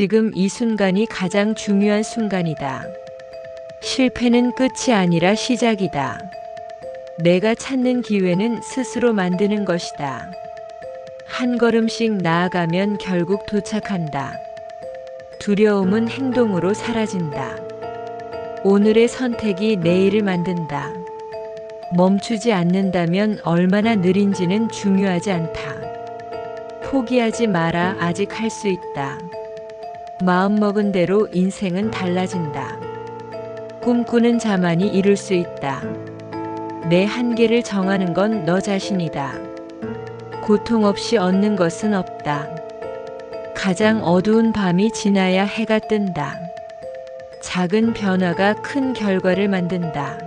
지금 이 순간이 가장 중요한 순간이다. 실패는 끝이 아니라 시작이다. 내가 찾는 기회는 스스로 만드는 것이다. 한 걸음씩 나아가면 결국 도착한다. 두려움은 행동으로 사라진다. 오늘의 선택이 내일을 만든다. 멈추지 않는다면 얼마나 느린지는 중요하지 않다. 포기하지 마라 아직 할 수 있다. 마음먹은 대로 인생은 달라진다. 꿈꾸는 자만이 이룰 수 있다. 내 한계를 정하는 건 너 자신이다. 고통 없이 얻는 것은 없다. 가장 어두운 밤이 지나야 해가 뜬다. 작은 변화가 큰 결과를 만든다.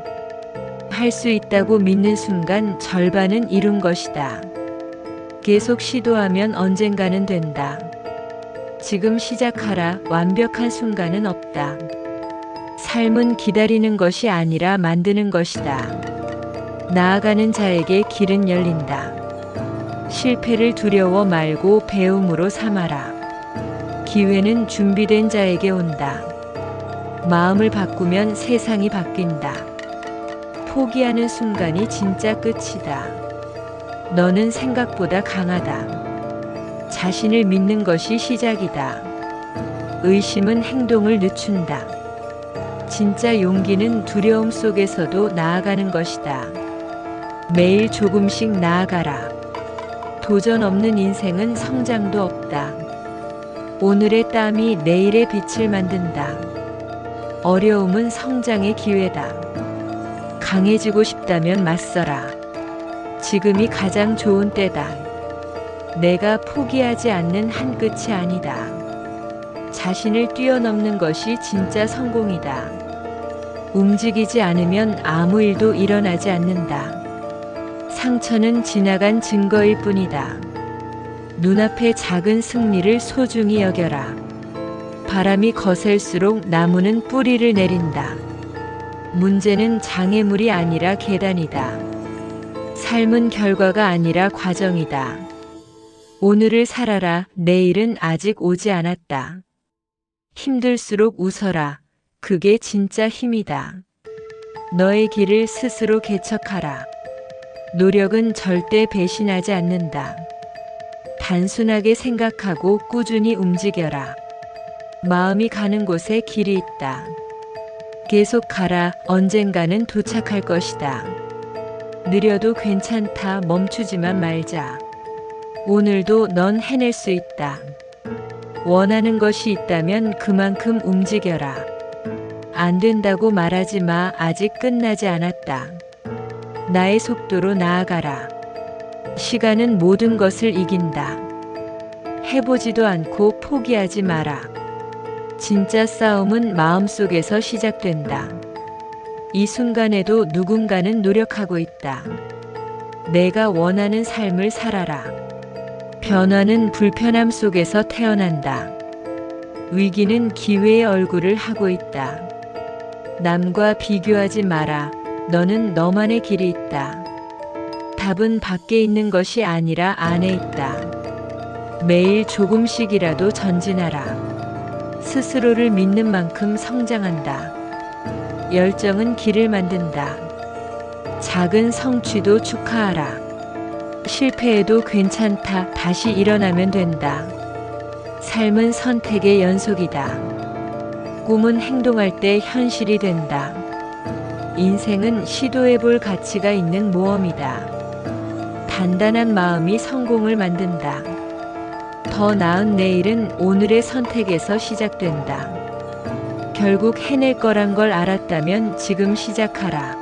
할 수 있다고 믿는 순간 절반은 이룬 것이다. 계속 시도하면 언젠가는 된다. 지금 시작하라 완벽한 순간은 없다. 삶은 기다리는 것이 아니라 만드는 것이다. 나아가는 자에게 길은 열린다. 실패를 두려워 말고 배움으로 삼아라. 기회는 준비된 자에게 온다. 마음을 바꾸면 세상이 바뀐다. 포기하는 순간이 진짜 끝이다. 너는 생각보다 강하다. 자신을 믿는 것이 시작이다. 의심은 행동을 늦춘다. 진짜 용기는 두려움 속에서도 나아가는 것이다. 매일 조금씩 나아가라. 도전 없는 인생은 성장도 없다. 오늘의 땀이 내일의 빛을 만든다. 어려움은 성장의 기회다. 강해지고 싶다면 맞서라. 지금이 가장 좋은 때다. 내가 포기하지 않는 한 끝이 아니다. 자신을 뛰어넘는 것이 진짜 성공이다. 움직이지 않으면 아무 일도 일어나지 않는다. 상처는 지나간 증거일 뿐이다. 눈앞의 작은 승리를 소중히 여겨라. 바람이 거셀수록 나무는 뿌리를 내린다. 문제는 장애물이 아니라 계단이다. 삶은 결과가 아니라 과정이다. 오늘을 살아라. 내일은 아직 오지 않았다. 힘들수록 웃어라. 그게 진짜 힘이다. 너의 길을 스스로 개척하라. 노력은 절대 배신하지 않는다. 단순하게 생각하고 꾸준히 움직여라. 마음이 가는 곳에 길이 있다. 계속 가라. 언젠가는 도착할 것이다. 느려도 괜찮다. 멈추지만 말자. 오늘도 넌 해낼 수 있다. 원하는 것이 있다면 그만큼 움직여라. 안 된다고 말하지 마. 아직 끝나지 않았다. 나의 속도로 나아가라. 시간은 모든 것을 이긴다. 해보지도 않고 포기하지 마라. 진짜 싸움은 마음속에서 시작된다. 이 순간에도 누군가는 노력하고 있다. 내가 원하는 삶을 살아라. 변화는 불편함 속에서 태어난다. 위기는 기회의 얼굴을 하고 있다. 남과 비교하지 마라. 너는 너만의 길이 있다. 답은 밖에 있는 것이 아니라 안에 있다. 매일 조금씩이라도 전진하라. 스스로를 믿는 만큼 성장한다. 열정은 길을 만든다. 작은 성취도 축하하라. 실패해도 괜찮다. 다시 일어나면 된다. 삶은 선택의 연속이다. 꿈은 행동할 때 현실이 된다. 인생은 시도해 볼 가치가 있는 모험이다. 단단한 마음이 성공을 만든다. 더 나은 내일은 오늘의 선택에서 시작된다. 결국 해낼 거란 걸 알았다면 지금 시작하라.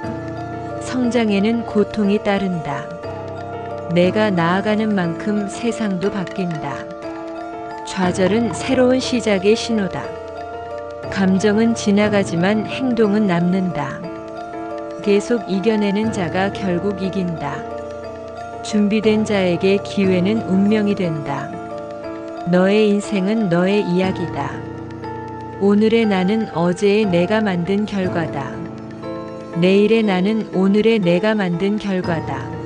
성장에는 고통이 따른다. 내가 나아가는 만큼 세상도 바뀐다. 좌절은 새로운 시작의 신호다. 감정은 지나가지만 행동은 남는다. 계속 이겨내는 자가 결국 이긴다. 준비된 자에게 기회는 운명이 된다. 너의 인생은 너의 이야기다. 오늘의 나는 어제의 내가 만든 결과다. 내일의 나는 오늘의 내가 만든 결과다.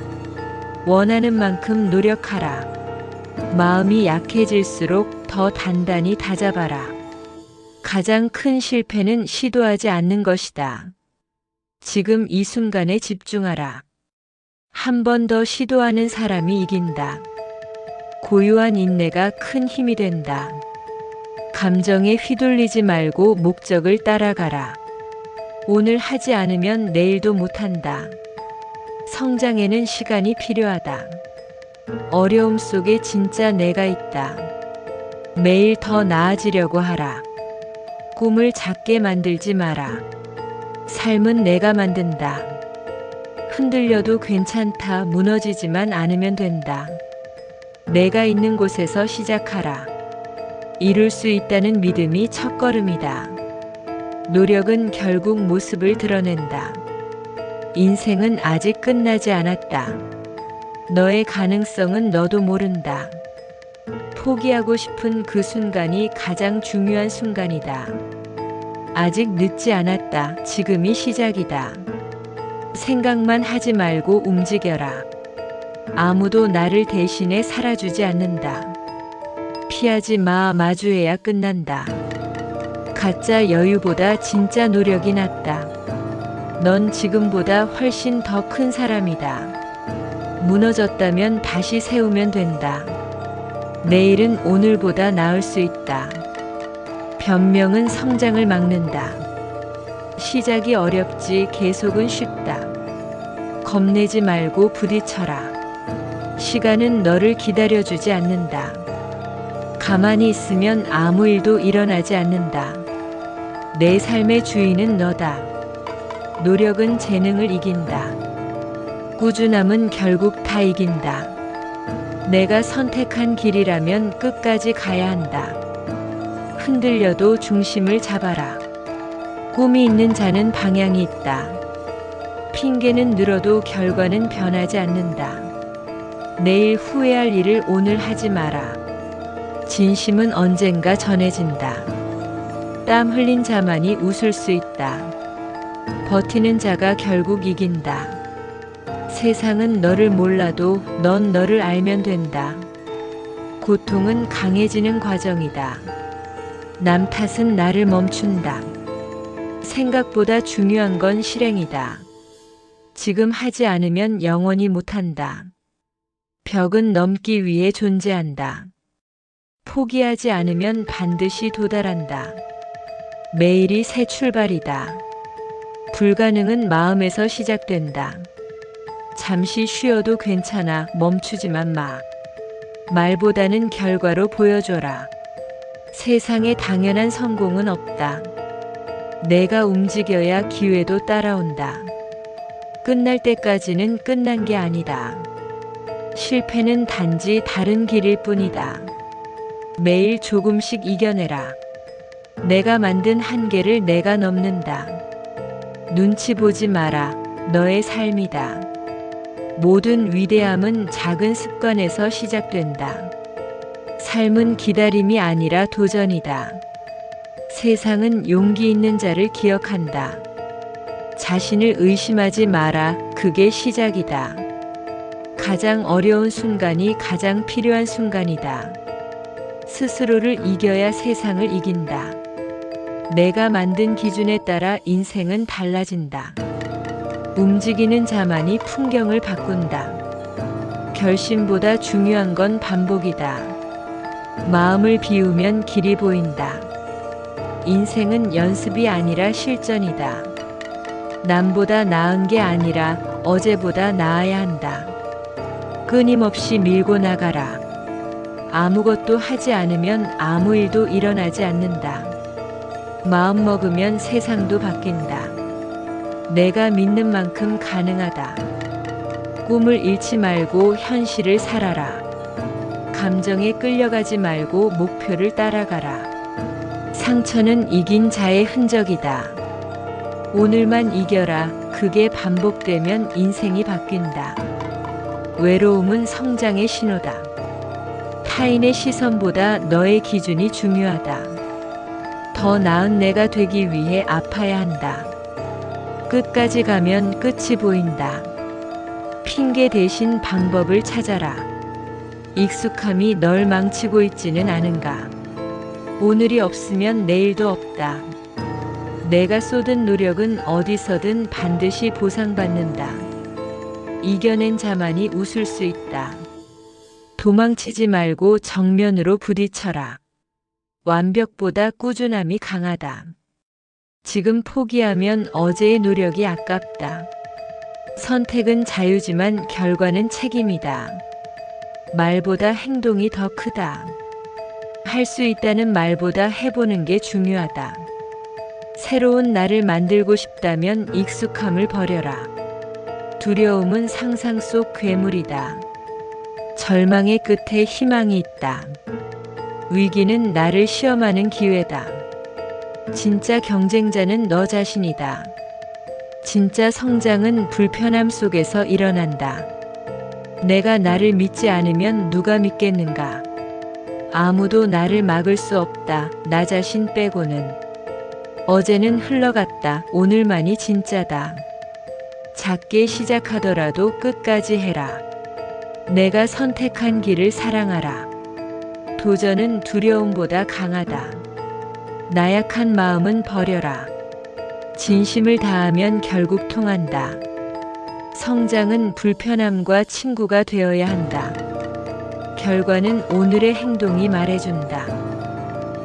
원하는 만큼 노력하라. 마음이 약해질수록 더 단단히 다잡아라. 가장 큰 실패는 시도하지 않는 것이다. 지금 이 순간에 집중하라. 한 번 더 시도하는 사람이 이긴다. 고유한 인내가 큰 힘이 된다. 감정에 휘둘리지 말고 목적을 따라가라. 오늘 하지 않으면 내일도 못한다. 성장에는 시간이 필요하다. 어려움 속에 진짜 내가 있다. 매일 더 나아지려고 하라. 꿈을 작게 만들지 마라. 삶은 내가 만든다. 흔들려도 괜찮다. 무너지지만 않으면 된다. 내가 있는 곳에서 시작하라. 이룰 수 있다는 믿음이 첫걸음이다. 노력은 결국 모습을 드러낸다. 인생은 아직 끝나지 않았다. 너의 가능성은 너도 모른다. 포기하고 싶은 그 순간이 가장 중요한 순간이다. 아직 늦지 않았다. 지금이 시작이다. 생각만 하지 말고 움직여라. 아무도 나를 대신해 살아주지 않는다. 피하지 마. 마주해야 끝난다. 가짜 여유보다 진짜 노력이 낫다. 넌 지금보다 훨씬 더 큰 사람이다. 무너졌다면 다시 세우면 된다. 내일은 오늘보다 나을 수 있다. 변명은 성장을 막는다. 시작이 어렵지 계속은 쉽다. 겁내지 말고 부딪혀라. 시간은 너를 기다려주지 않는다. 가만히 있으면 아무 일도 일어나지 않는다. 내 삶의 주인은 너다. 노력은 재능을 이긴다. 꾸준함은 결국 다 이긴다. 내가 선택한 길이라면 끝까지 가야 한다. 흔들려도 중심을 잡아라. 꿈이 있는 자는 방향이 있다. 핑계는 늘어도 결과는 변하지 않는다. 내일 후회할 일을 오늘 하지 마라. 진심은 언젠가 전해진다. 땀 흘린 자만이 웃을 수 있다. 버티는 자가 결국 이긴다. 세상은 너를 몰라도 넌 너를 알면 된다. 고통은 강해지는 과정이다. 남 탓은 나를 멈춘다. 생각보다 중요한 건 실행이다. 지금 하지 않으면 영원히 못한다. 벽은 넘기 위해 존재한다. 포기하지 않으면 반드시 도달한다. 매일이 새 출발이다. 불가능은 마음에서 시작된다. 잠시 쉬어도 괜찮아 멈추지만 마. 말보다는 결과로 보여줘라. 세상에 당연한 성공은 없다. 내가 움직여야 기회도 따라온다. 끝날 때까지는 끝난 게 아니다. 실패는 단지 다른 길일 뿐이다. 매일 조금씩 이겨내라. 내가 만든 한계를 내가 넘는다. 눈치 보지 마라. 너의 삶이다. 모든 위대함은 작은 습관에서 시작된다. 삶은 기다림이 아니라 도전이다. 세상은 용기 있는 자를 기억한다. 자신을 의심하지 마라. 그게 시작이다. 가장 어려운 순간이 가장 필요한 순간이다. 스스로를 이겨야 세상을 이긴다. 내가 만든 기준에 따라 인생은 달라진다. 움직이는 자만이 풍경을 바꾼다. 결심보다 중요한 건 반복이다. 마음을 비우면 길이 보인다. 인생은 연습이 아니라 실전이다. 남보다 나은 게 아니라 어제보다 나아야 한다. 끊임없이 밀고 나가라. 아무것도 하지 않으면 아무 일도 일어나지 않는다. 마음 먹으면 세상도 바뀐다. 내가 믿는 만큼 가능하다. 꿈을 잃지 말고 현실을 살아라. 감정에 끌려가지 말고 목표를 따라가라. 상처는 이긴 자의 흔적이다. 오늘만 이겨라. 그게 반복되면 인생이 바뀐다. 외로움은 성장의 신호다. 타인의 시선보다 너의 기준이 중요하다. 더 나은 내가 되기 위해 아파야 한다. 끝까지 가면 끝이 보인다. 핑계 대신 방법을 찾아라. 익숙함이 널 망치고 있지는 않은가. 오늘이 없으면 내일도 없다. 내가 쏟은 노력은 어디서든 반드시 보상받는다. 이겨낸 자만이 웃을 수 있다. 도망치지 말고 정면으로 부딪혀라. 완벽보다 꾸준함이 강하다. 지금 포기하면 어제의 노력이 아깝다. 선택은 자유지만 결과는 책임이다. 말보다 행동이 더 크다. 할 수 있다는 말보다 해보는 게 중요하다. 새로운 나를 만들고 싶다면 익숙함을 버려라. 두려움은 상상 속 괴물이다. 절망의 끝에 희망이 있다. 위기는 나를 시험하는 기회다. 진짜 경쟁자는 너 자신이다. 진짜 성장은 불편함 속에서 일어난다. 내가 나를 믿지 않으면 누가 믿겠는가? 아무도 나를 막을 수 없다. 나 자신 빼고는. 어제는 흘러갔다. 오늘만이 진짜다. 작게 시작하더라도 끝까지 해라. 내가 선택한 길을 사랑하라. 도전은 두려움보다 강하다. 나약한 마음은 버려라. 진심을 다하면 결국 통한다. 성장은 불편함과 친구가 되어야 한다. 결과는 오늘의 행동이 말해준다.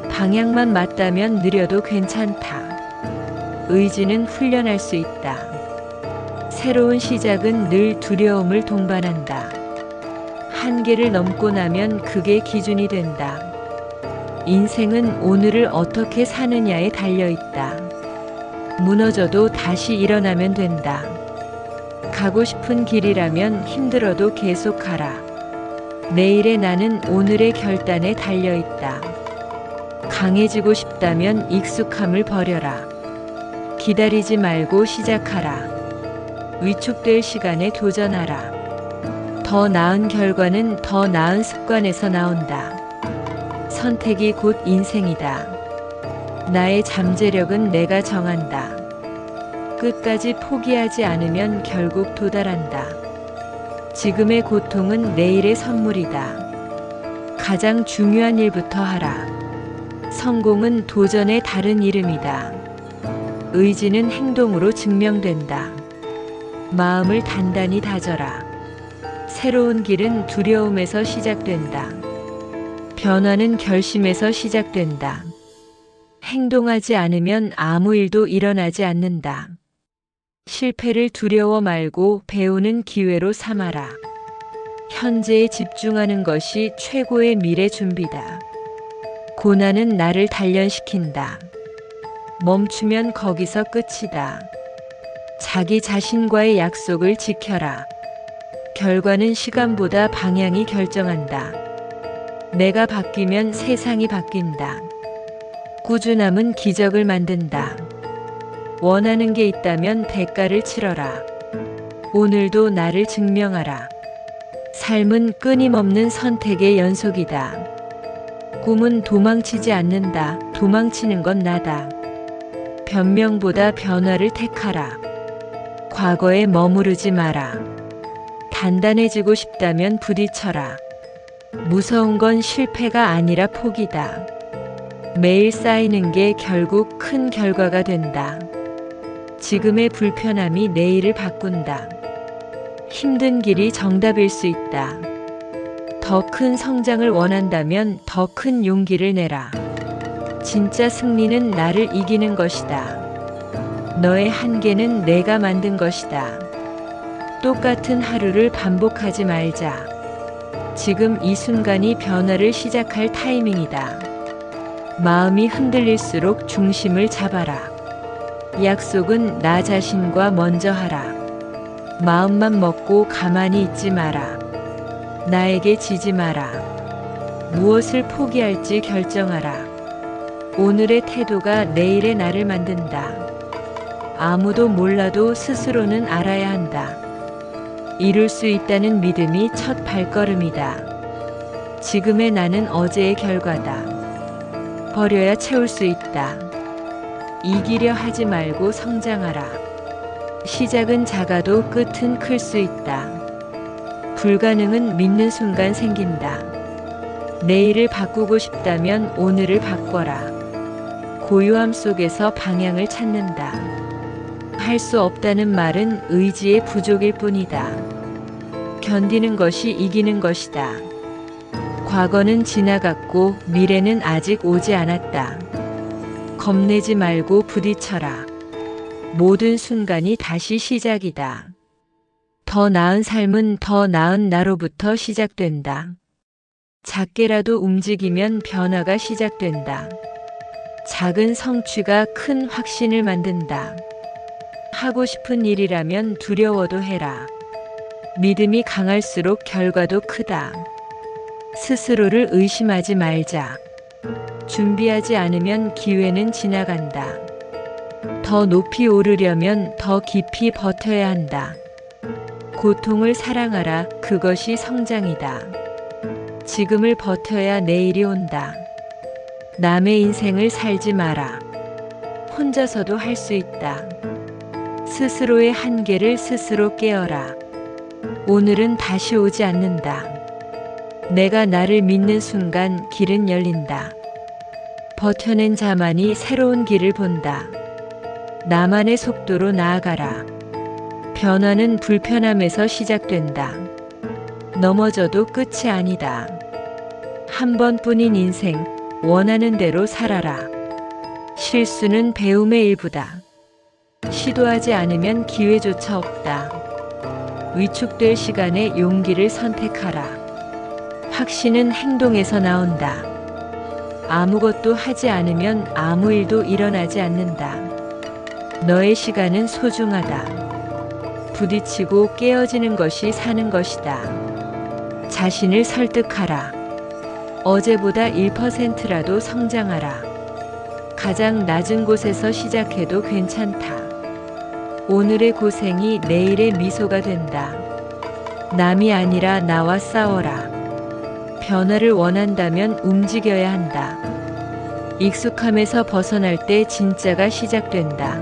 방향만 맞다면 느려도 괜찮다. 의지는 훈련할 수 있다. 새로운 시작은 늘 두려움을 동반한다. 한계를 넘고 나면 그게 기준이 된다. 인생은 오늘을 어떻게 사느냐에 달려 있다. 무너져도 다시 일어나면 된다. 가고 싶은 길이라면 힘들어도 계속하라. 내일의 나는 오늘의 결단에 달려 있다. 강해지고 싶다면 익숙함을 버려라. 기다리지 말고 시작하라. 위축될 시간에 도전하라. 더 나은 결과는 더 나은 습관에서 나온다. 선택이 곧 인생이다. 나의 잠재력은 내가 정한다. 끝까지 포기하지 않으면 결국 도달한다. 지금의 고통은 내일의 선물이다. 가장 중요한 일부터 하라. 성공은 도전의 다른 이름이다. 의지는 행동으로 증명된다. 마음을 단단히 다져라. 새로운 길은 두려움에서 시작된다. 변화는 결심에서 시작된다. 행동하지 않으면 아무 일도 일어나지 않는다. 실패를 두려워 말고 배우는 기회로 삼아라. 현재에 집중하는 것이 최고의 미래 준비다. 고난은 나를 단련시킨다. 멈추면 거기서 끝이다. 자기 자신과의 약속을 지켜라. 결과는 시간보다 방향이 결정한다. 내가 바뀌면 세상이 바뀐다. 꾸준함은 기적을 만든다. 원하는 게 있다면 대가를 치러라. 오늘도 나를 증명하라. 삶은 끊임없는 선택의 연속이다. 꿈은 도망치지 않는다. 도망치는 건 나다. 변명보다 변화를 택하라. 과거에 머무르지 마라. 단단해지고 싶다면 부딪혀라. 무서운 건 실패가 아니라 포기다. 매일 쌓이는 게 결국 큰 결과가 된다. 지금의 불편함이 내일을 바꾼다. 힘든 길이 정답일 수 있다. 더 큰 성장을 원한다면 더 큰 용기를 내라. 진짜 승리는 나를 이기는 것이다. 너의 한계는 내가 만든 것이다. 똑같은 하루를 반복하지 말자. 지금 이 순간이 변화를 시작할 타이밍이다. 마음이 흔들릴수록 중심을 잡아라. 약속은 나 자신과 먼저 하라. 마음만 먹고 가만히 있지 마라. 나에게 지지 마라. 무엇을 포기할지 결정하라. 오늘의 태도가 내일의 나를 만든다. 아무도 몰라도 스스로는 알아야 한다. 이룰 수 있다는 믿음이 첫 발걸음이다. 지금의 나는 어제의 결과다. 버려야 채울 수 있다. 이기려 하지 말고 성장하라. 시작은 작아도 끝은 클 수 있다. 불가능은 믿는 순간 생긴다. 내일을 바꾸고 싶다면 오늘을 바꿔라. 고요함 속에서 방향을 찾는다. 할 수 없다는 말은 의지의 부족일 뿐이다. 견디는 것이 이기는 것이다. 과거는 지나갔고 미래는 아직 오지 않았다. 겁내지 말고 부딪혀라. 모든 순간이 다시 시작이다. 더 나은 삶은 더 나은 나로부터 시작된다. 작게라도 움직이면 변화가 시작된다. 작은 성취가 큰 확신을 만든다. 하고 싶은 일이라면 두려워도 해라. 믿음이 강할수록 결과도 크다. 스스로를 의심하지 말자. 준비하지 않으면 기회는 지나간다. 더 높이 오르려면 더 깊이 버텨야 한다. 고통을 사랑하라. 그것이 성장이다. 지금을 버텨야 내일이 온다. 남의 인생을 살지 마라. 혼자서도 할 수 있다. 스스로의 한계를 스스로 깨어라. 오늘은 다시 오지 않는다. 내가 나를 믿는 순간 길은 열린다. 버텨낸 자만이 새로운 길을 본다. 나만의 속도로 나아가라. 변화는 불편함에서 시작된다. 넘어져도 끝이 아니다. 한 번뿐인 인생, 원하는 대로 살아라. 실수는 배움의 일부다. 시도하지 않으면 기회조차 없다. 위축될 시간에 용기를 선택하라. 확신은 행동에서 나온다. 아무것도 하지 않으면 아무 일도 일어나지 않는다. 너의 시간은 소중하다. 부딪히고 깨어지는 것이 사는 것이다. 자신을 설득하라. 어제보다 1%라도 성장하라. 가장 낮은 곳에서 시작해도 괜찮다. 오늘의 고생이 내일의 미소가 된다. 남이 아니라 나와 싸워라. 변화를 원한다면 움직여야 한다. 익숙함에서 벗어날 때 진짜가 시작된다.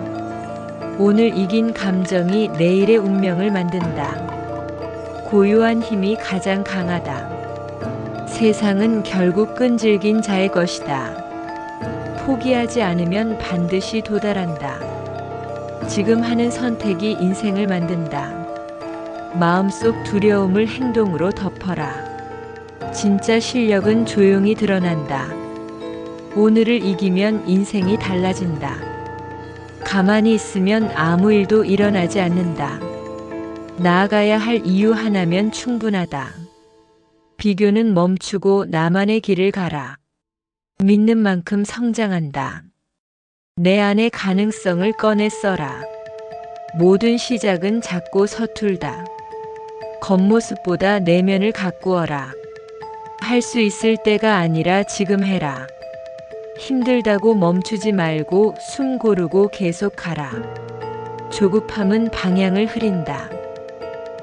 오늘 이긴 감정이 내일의 운명을 만든다. 고요한 힘이 가장 강하다. 세상은 결국 끈질긴 자의 것이다. 포기하지 않으면 반드시 도달한다. 지금 하는 선택이 인생을 만든다. 마음속 두려움을 행동으로 덮어라. 진짜 실력은 조용히 드러난다. 오늘을 이기면 인생이 달라진다. 가만히 있으면 아무 일도 일어나지 않는다. 나아가야 할 이유 하나면 충분하다. 비교는 멈추고 나만의 길을 가라. 믿는 만큼 성장한다. 내 안의 가능성을 꺼내 써라. 모든 시작은 작고 서툴다. 겉모습보다 내면을 가꾸어라. 할 수 있을 때가 아니라 지금 해라. 힘들다고 멈추지 말고 숨 고르고 계속하라. 조급함은 방향을 흐린다.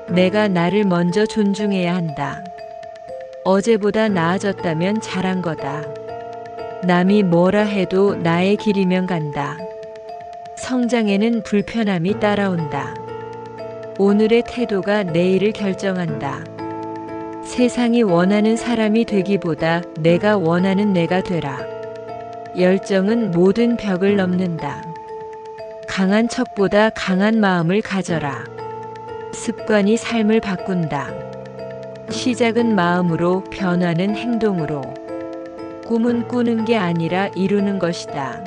내가 나를 먼저 존중해야 한다. 어제보다 나아졌다면 잘한 거다. 남이 뭐라 해도 나의 길이면 간다. 성장에는 불편함이 따라온다. 오늘의 태도가 내일을 결정한다. 세상이 원하는 사람이 되기보다 내가 원하는 내가 되라. 열정은 모든 벽을 넘는다. 강한 척보다 강한 마음을 가져라. 습관이 삶을 바꾼다. 시작은 마음으로, 변화는 행동으로. 꿈은 꾸는 게 아니라 이루는 것이다.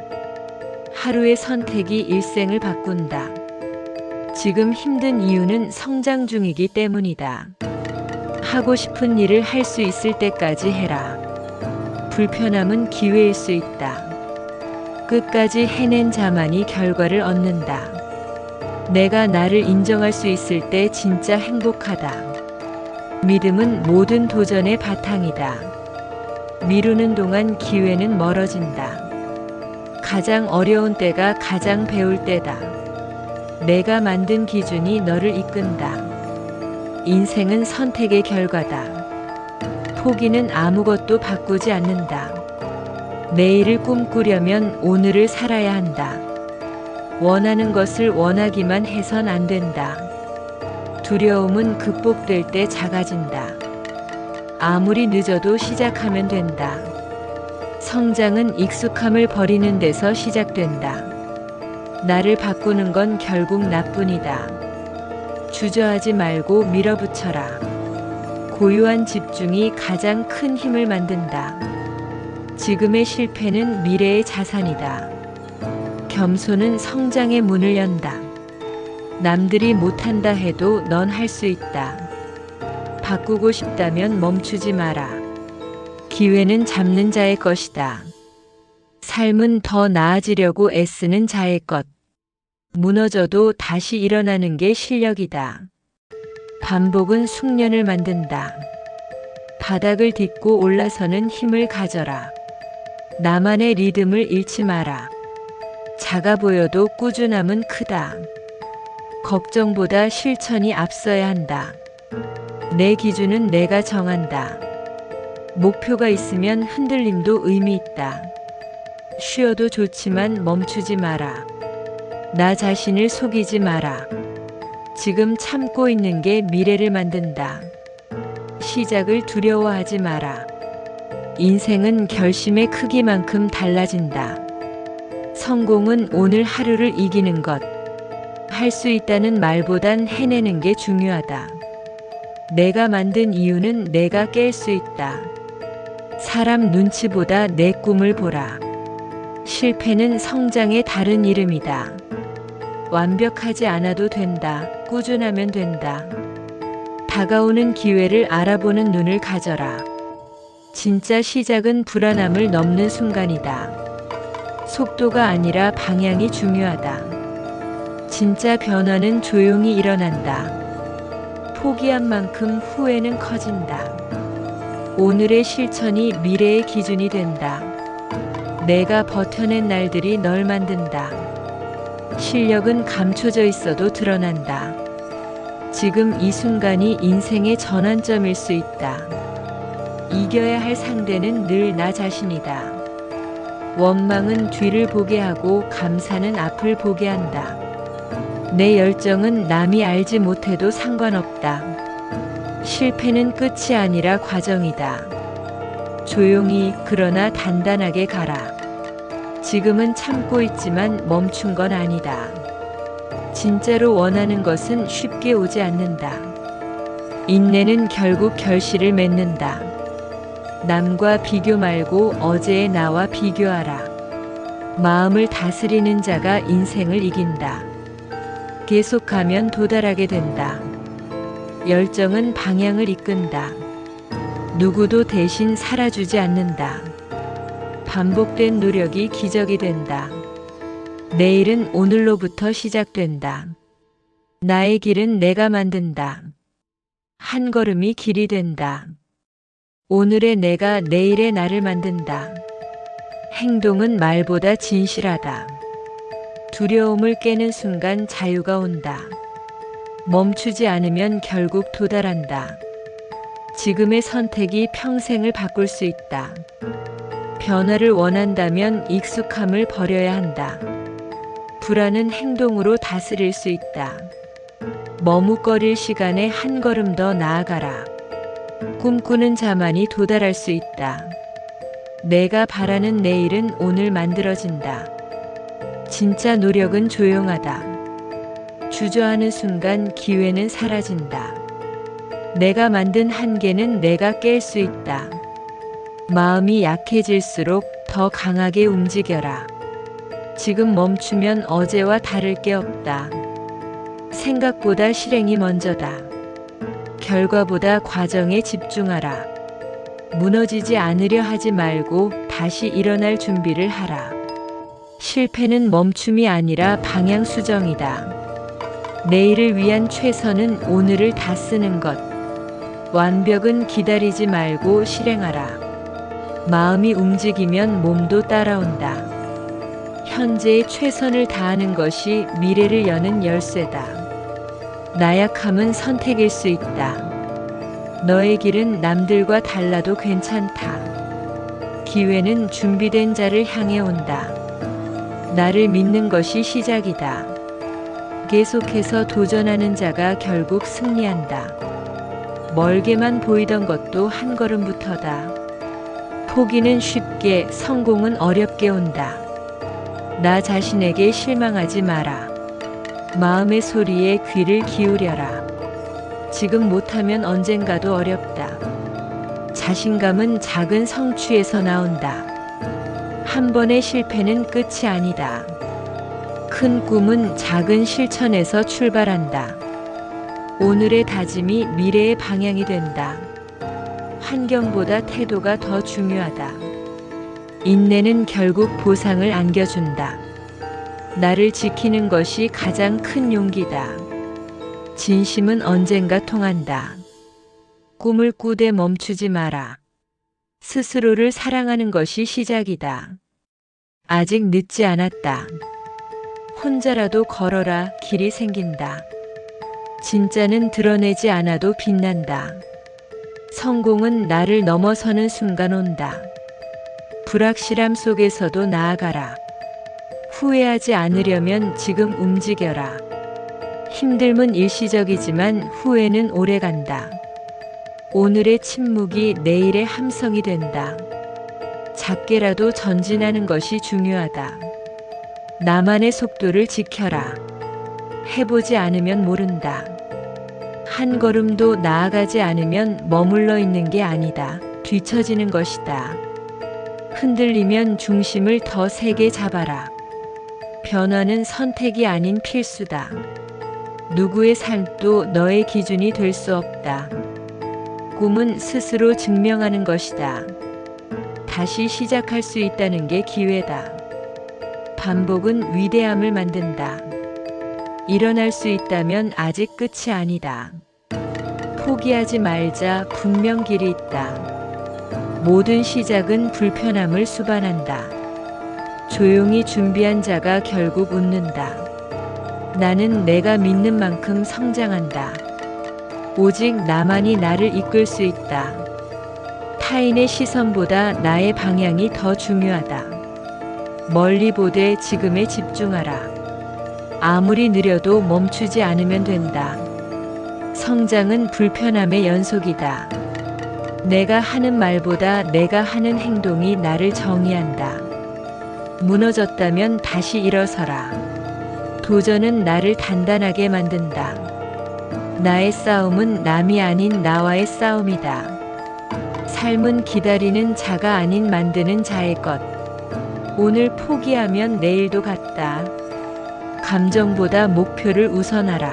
하루의 선택이 일생을 바꾼다. 지금 힘든 이유는 성장 중이기 때문이다. 하고 싶은 일을 할 수 있을 때까지 해라. 불편함은 기회일 수 있다. 끝까지 해낸 자만이 결과를 얻는다. 내가 나를 인정할 수 있을 때 진짜 행복하다. 믿음은 모든 도전의 바탕이다. 미루는 동안 기회는 멀어진다. 가장 어려운 때가 가장 배울 때다. 내가 만든 기준이 너를 이끈다. 인생은 선택의 결과다. 포기는 아무것도 바꾸지 않는다. 내일을 꿈꾸려면 오늘을 살아야 한다. 원하는 것을 원하기만 해선 안 된다. 두려움은 극복될 때 작아진다. 아무리 늦어도 시작하면 된다. 성장은 익숙함을 버리는 데서 시작된다. 나를 바꾸는 건 결국 나뿐이다. 주저하지 말고 밀어붙여라. 고요한 집중이 가장 큰 힘을 만든다. 지금의 실패는 미래의 자산이다. 겸손은 성장의 문을 연다. 남들이 못한다 해도 넌 할 수 있다. 바꾸고 싶다면 멈추지 마라. 기회는 잡는 자의 것이다. 삶은 더 나아지려고 애쓰는 자의 것. 무너져도 다시 일어나는 게 실력이다. 반복은 숙련을 만든다. 바닥을 딛고 올라서는 힘을 가져라. 나만의 리듬을 잃지 마라. 작아 보여도 꾸준함은 크다. 걱정보다 실천이 앞서야 한다. 내 기준은 내가 정한다. 목표가 있으면 흔들림도 의미 있다. 쉬어도 좋지만 멈추지 마라. 나 자신을 속이지 마라. 지금 참고 있는 게 미래를 만든다. 시작을 두려워하지 마라. 인생은 결심의 크기만큼 달라진다. 성공은 오늘 하루를 이기는 것. 할 수 있다는 말보단 해내는 게 중요하다. 내가 만든 이유는 내가 깰 수 있다. 사람 눈치보다 내 꿈을 보라. 실패는 성장의 다른 이름이다. 완벽하지 않아도 된다. 꾸준하면 된다. 다가오는 기회를 알아보는 눈을 가져라. 진짜 시작은 불안함을 넘는 순간이다. 속도가 아니라 방향이 중요하다. 진짜 변화는 조용히 일어난다. 포기한 만큼 후회는 커진다. 오늘의 실천이 미래의 기준이 된다. 내가 버텨낸 날들이 널 만든다. 실력은 감춰져 있어도 드러난다. 지금 이 순간이 인생의 전환점일 수 있다. 이겨야 할 상대는 늘 나 자신이다. 원망은 뒤를 보게 하고 감사는 앞을 보게 한다. 내 열정은 남이 알지 못해도 상관없다. 실패는 끝이 아니라 과정이다. 조용히 그러나 단단하게 가라. 지금은 참고 있지만 멈춘 건 아니다. 진짜로 원하는 것은 쉽게 오지 않는다. 인내는 결국 결실을 맺는다. 남과 비교 말고 어제의 나와 비교하라. 마음을 다스리는 자가 인생을 이긴다. 계속하면 도달하게 된다. 열정은 방향을 이끈다. 누구도 대신 살아주지 않는다. 반복된 노력이 기적이 된다. 내일은 오늘로부터 시작된다. 나의 길은 내가 만든다. 한 걸음이 길이 된다. 오늘의 내가 내일의 나를 만든다. 행동은 말보다 진실하다. 두려움을 깨는 순간 자유가 온다. 멈추지 않으면 결국 도달한다. 지금의 선택이 평생을 바꿀 수 있다. 변화를 원한다면 익숙함을 버려야 한다. 불안은 행동으로 다스릴 수 있다. 머뭇거릴 시간에 한 걸음 더 나아가라. 꿈꾸는 자만이 도달할 수 있다. 내가 바라는 내일은 오늘 만들어진다. 진짜 노력은 조용하다. 주저하는 순간 기회는 사라진다. 내가 만든 한계는 내가 깰 수 있다. 마음이 약해질수록 더 강하게 움직여라. 지금 멈추면 어제와 다를 게 없다. 생각보다 실행이 먼저다. 결과보다 과정에 집중하라. 무너지지 않으려 하지 말고 다시 일어날 준비를 하라. 실패는 멈춤이 아니라 방향 수정이다. 내일을 위한 최선은 오늘을 다 쓰는 것. 완벽은 기다리지 말고 실행하라. 마음이 움직이면 몸도 따라온다. 현재의 최선을 다하는 것이 미래를 여는 열쇠다. 나약함은 선택일 수 있다. 너의 길은 남들과 달라도 괜찮다. 기회는 준비된 자를 향해 온다. 나를 믿는 것이 시작이다. 계속해서 도전하는 자가 결국 승리한다. 멀게만 보이던 것도 한 걸음부터다. 포기는 쉽게, 성공은 어렵게 온다. 나 자신에게 실망하지 마라. 마음의 소리에 귀를 기울여라. 지금 못하면 언젠가도 어렵다. 자신감은 작은 성취에서 나온다. 한 번의 실패는 끝이 아니다. 큰 꿈은 작은 실천에서 출발한다. 오늘의 다짐이 미래의 방향이 된다. 환경보다 태도가 더 중요하다. 인내는 결국 보상을 안겨준다. 나를 지키는 것이 가장 큰 용기다. 진심은 언젠가 통한다. 꿈을 꾸되 멈추지 마라. 스스로를 사랑하는 것이 시작이다. 아직 늦지 않았다. 혼자라도 걸어라 길이 생긴다. 진짜는 드러내지 않아도 빛난다. 성공은 나를 넘어서는 순간 온다. 불확실함 속에서도 나아가라. 후회하지 않으려면 지금 움직여라. 힘듦은 일시적이지만 후회는 오래 간다. 오늘의 침묵이 내일의 함성이 된다. 작게라도 전진하는 것이 중요하다. 나만의 속도를 지켜라. 해보지 않으면 모른다. 한 걸음도 나아가지 않으면 머물러 있는 게 아니다. 뒤처지는 것이다. 흔들리면 중심을 더 세게 잡아라. 변화는 선택이 아닌 필수다. 누구의 삶도 너의 기준이 될 수 없다. 꿈은 스스로 증명하는 것이다. 다시 시작할 수 있다는 게 기회다. 반복은 위대함을 만든다. 일어날 수 있다면 아직 끝이 아니다. 포기하지 말자 분명 길이 있다. 모든 시작은 불편함을 수반한다. 조용히 준비한 자가 결국 웃는다. 나는 내가 믿는 만큼 성장한다. 오직 나만이 나를 이끌 수 있다. 타인의 시선보다 나의 방향이 더 중요하다. 멀리 보되 지금에 집중하라. 아무리 느려도 멈추지 않으면 된다. 성장은 불편함의 연속이다. 내가 하는 말보다 내가 하는 행동이 나를 정의한다. 무너졌다면 다시 일어서라. 도전은 나를 단단하게 만든다. 나의 싸움은 남이 아닌 나와의 싸움이다. 삶은 기다리는 자가 아닌 만드는 자의 것. 오늘 포기하면 내일도 같다. 감정보다 목표를 우선하라.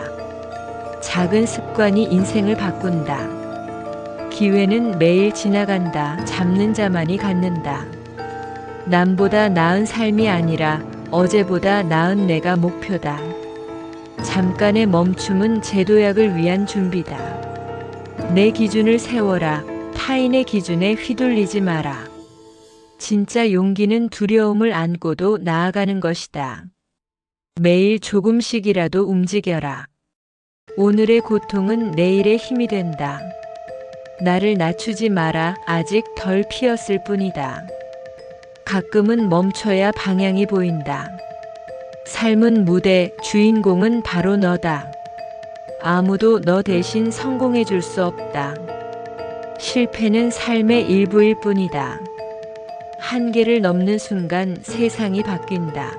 작은 습관이 인생을 바꾼다. 기회는 매일 지나간다. 잡는 자만이 갖는다. 남보다 나은 삶이 아니라 어제보다 나은 내가 목표다. 잠깐의 멈춤은 제도약을 위한 준비다. 내 기준을 세워라. 타인의 기준에 휘둘리지 마라. 진짜 용기는 두려움을 안고도 나아가는 것이다. 매일 조금씩이라도 움직여라. 오늘의 고통은 내일의 힘이 된다. 나를 낮추지 마라. 아직 덜 피었을 뿐이다. 가끔은 멈춰야 방향이 보인다. 삶은 무대, 주인공은 바로 너다. 아무도 너 대신 성공해 줄 수 없다. 실패는 삶의 일부일 뿐이다. 한계를 넘는 순간 세상이 바뀐다.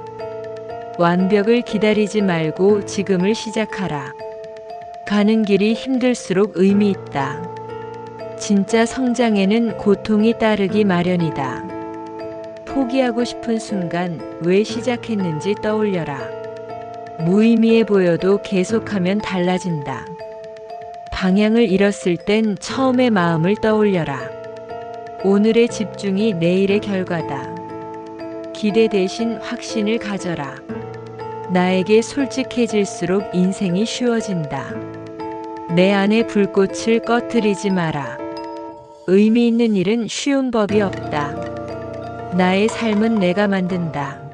완벽을 기다리지 말고 지금을 시작하라. 가는 길이 힘들수록 의미 있다. 진짜 성장에는 고통이 따르기 마련이다. 포기하고 싶은 순간 왜 시작했는지 떠올려라. 무의미해 보여도 계속하면 달라진다. 방향을 잃었을 땐 처음의 마음을 떠올려라. 오늘의 집중이 내일의 결과다. 기대 대신 확신을 가져라. 나에게 솔직해질수록 인생이 쉬워진다. 내 안의 불꽃을 꺼트리지 마라. 의미 있는 일은 쉬운 법이 없다. 나의 삶은 내가 만든다.